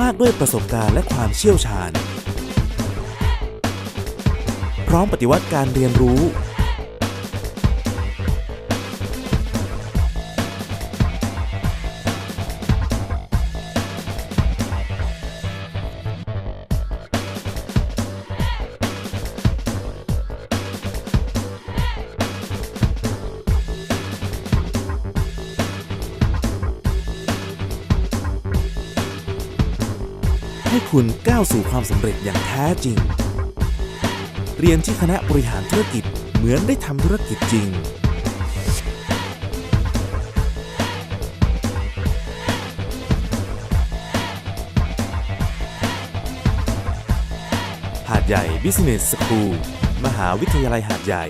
มากด้วยประสบการณ์และความเชี่ยวชาญ พร้อมปฏิวัติการเรียนรู้ ให้คุณก้าวสู่ความสำเร็จอย่างแท้จริง เรียนที่คณะบริหารธุรกิจเหมือนได้ทำธุรกิจจริง หาดใหญ่ Business School มหาวิทยาลัยหาดใหญ่